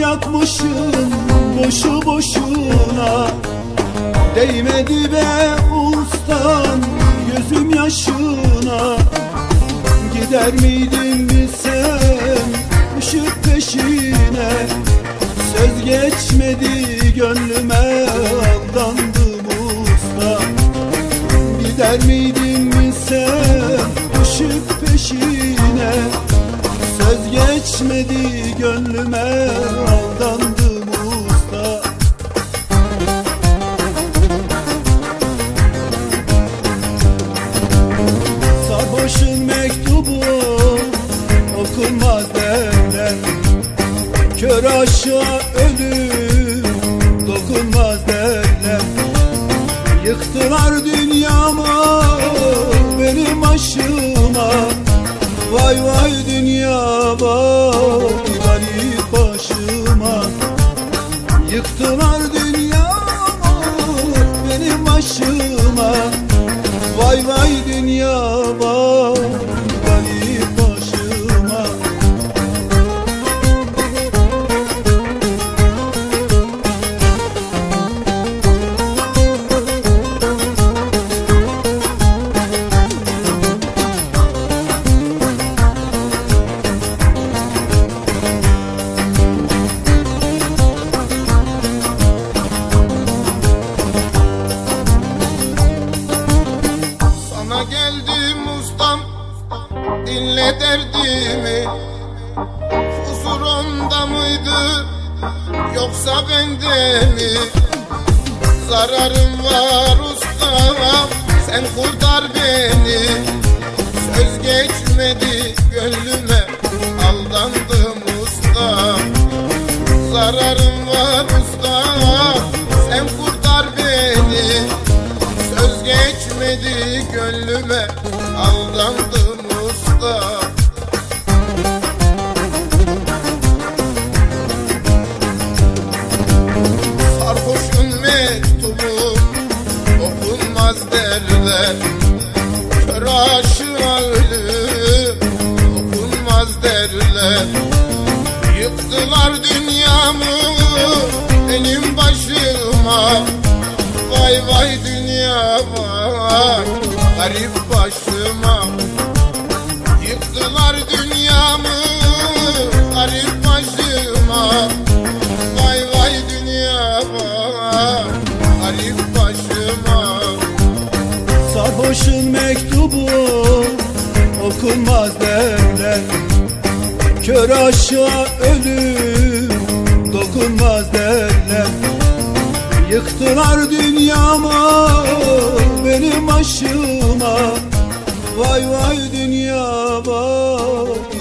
yakmışım boşu boşuna. Değmedi be ustam gözüm yaşına. Gider miydin bilsem ışık peşine. Söz geçmedi gönlüme aldandım usta. Gider miydin bilsem ışık peşine. Söz geçmedi gönlüme aldandım usta Sarhoşun mektubu okunmaz derler Kör aşağı ölüm dokunmaz derler Yıktılar dünyamı benim başıma. Vay vay dünya vay Yıktılar dünyamı Yoksa bende mi Zararım var ustam Sen kurtar beni. Söz geçmedi gönlüme Aldandım ustam Zararım var ustam Sen kurtar beni. Söz geçmedi gönlüme Aldandım usta Kör aşığa ölüm Okunmaz derler. Yıktılar dünyamı Benim başıma. Vay vay dünya vay Garip başıma. Yıktılar dünyamı Sarhoşun mektubu okunmaz derler. Kör aşağı ölüm dokunmaz derler. Yıktılar dünyamı benim başıma. Vay vay dünya vay